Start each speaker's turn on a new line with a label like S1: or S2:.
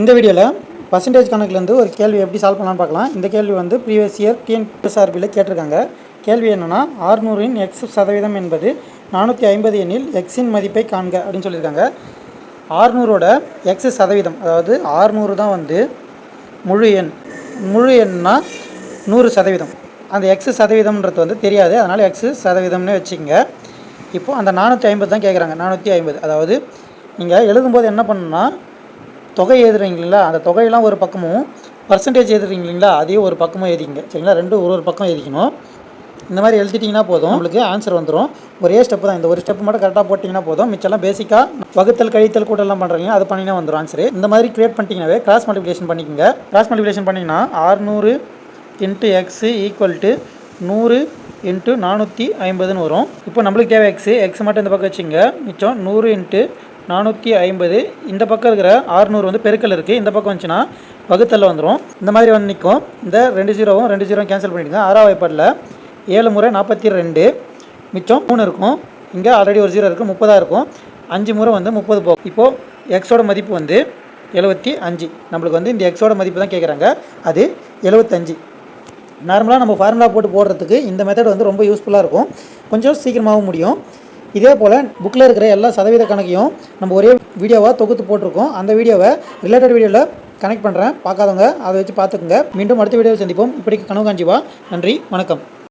S1: இந்த வீடியோவில் பர்சன்டேஜ் கணக்குலேருந்து ஒரு கேள்வி எப்படி சால்வ் பண்ணலாம்னு பார்க்கலாம். இந்த கேள்வி வந்து ப்ரீவியஸ் இயர் டிஎன்பிஎஸ்ஆர்பியில் கேட்டிருக்காங்க. கேள்வி என்னென்னா ஆறுநூறின் எக்ஸ் சதவீதம் என்பது நானூற்றி ஐம்பது எண்ணில் எக்ஸின் மதிப்பை காண்க அப்படின்னு சொல்லியிருக்காங்க. ஆறுநூறோட எக்ஸ் சதவீதம் அதாவது ஆறுநூறு தான் வந்து முழு எண். முழு எண்ணா நூறு சதவீதம். அந்த எக்ஸ் சதவீதம்ன்றது வந்து தெரியாது. அதனால் எக்ஸ் சதவீதம்னு வச்சுக்கோங்க. இப்போது அந்த நானூற்றி ஐம்பது தான் கேட்குறாங்க நானூற்றி ஐம்பது. அதாவது நீங்கள் எழுதும்போது என்ன பண்ணணும்னா தொகை எழுதுறீங்க இல்லைங்களா? அந்த தொகையெல்லாம் ஒரு பக்கமும் பர்சன்டேஜ் எழுதுறீங்க இல்லைங்களா? அதையும் ஒரு பக்கமும் எழுதிங்க. சரிங்களா? ரெண்டும் ஒரு ஒரு பக்கம் எழுதிக்கணும். இந்த மாதிரி எழுதிட்டிங்கன்னா போதும். உங்களுக்கு ஆன்சர் வந்துடும் ஒரே ஸ்டெப் தான். இந்த ஒரு ஸ்டெப் மட்டும் கரெக்டாக போட்டிங்கன்னா போதும். மிச்சம்லாம் பேசிக்காக வகுத்தல் கழித்தல் கூட்டலாம் பண்ணுறீங்க அது பண்ணிங்கன்னா வந்துடும் ஆன்சர் இந்த மாதிரி கிரியேட் பண்ணிட்டீங்கன்னாவே கிராஸ் மல்டிப்ளிகேஷன் பண்ணிக்கோங்க. கிராஸ் மல்டிப்ளிகேஷன் பண்ணிங்கன்னா ஆறுநூறு இன்ட்டு எக்ஸு ஈக்குவல் டு நூறு இன்ட்டு நானூற்றி ஐம்பதுன்னு வரும். இப்போ நம்மளுக்கு தேவை எக்ஸு எக்ஸ் மட்டும் இந்த பக்கம் வச்சுங்க மிச்சம் நூறு இன்ட்டு நானூற்றி ஐம்பது. இந்த பக்கம் இருக்கிற ஆறுநூறு வந்து பெருக்கல் இருக்குது இந்த பக்கம் வந்துச்சுன்னா வகுத்தலில் வந்துடும் இந்த மாதிரி வந்து நிற்கும் இந்த ரெண்டு ஜீரோவும் ரெண்டு ஜீரோவும் கேன்சல் பண்ணிவிடுங்க ஆறாவது வாய்ப்பாடில் ஏழு முறை நாற்பத்தி ரெண்டு. மிச்சம் மூணு இருக்கும். இங்கே ஆல்ரெடி ஒரு ஜீரோ இருக்குது முப்பதாக இருக்கும். அஞ்சு முறை வந்து முப்பது போகும் இப்போது எக்ஸோட மதிப்பு வந்து எழுபத்தி அஞ்சு. நம்மளுக்கு வந்து இந்த எக்ஸோட மதிப்பு தான் கேட்குறாங்க அது எழுபத்தஞ்சு நார்மலாக நம்ம ஃபார்முலா போட்டு போடுறதுக்கு இந்த மெத்தட் வந்து ரொம்ப யூஸ்ஃபுல்லாக இருக்கும். கொஞ்சம் சீக்கிரமாகவும் முடியும். இதே போல் புக்கில் இருக்கிற எல்லா சதவீத கணக்கையும் நம்ம ஒரே வீடியோவாக தொகுத்து போட்டிருக்கோம். அந்த வீடியோவை ரிலேட்டட் வீடியோவில் கனெக்ட் பண்ணுறேன் பார்க்காதவங்க அதை வச்சு பார்த்துக்குங்க. மீண்டும் அடுத்த வீடியோவில் சந்திப்போம். இப்படிக்கு கனவு காஞ்சிவா நன்றி. வணக்கம்.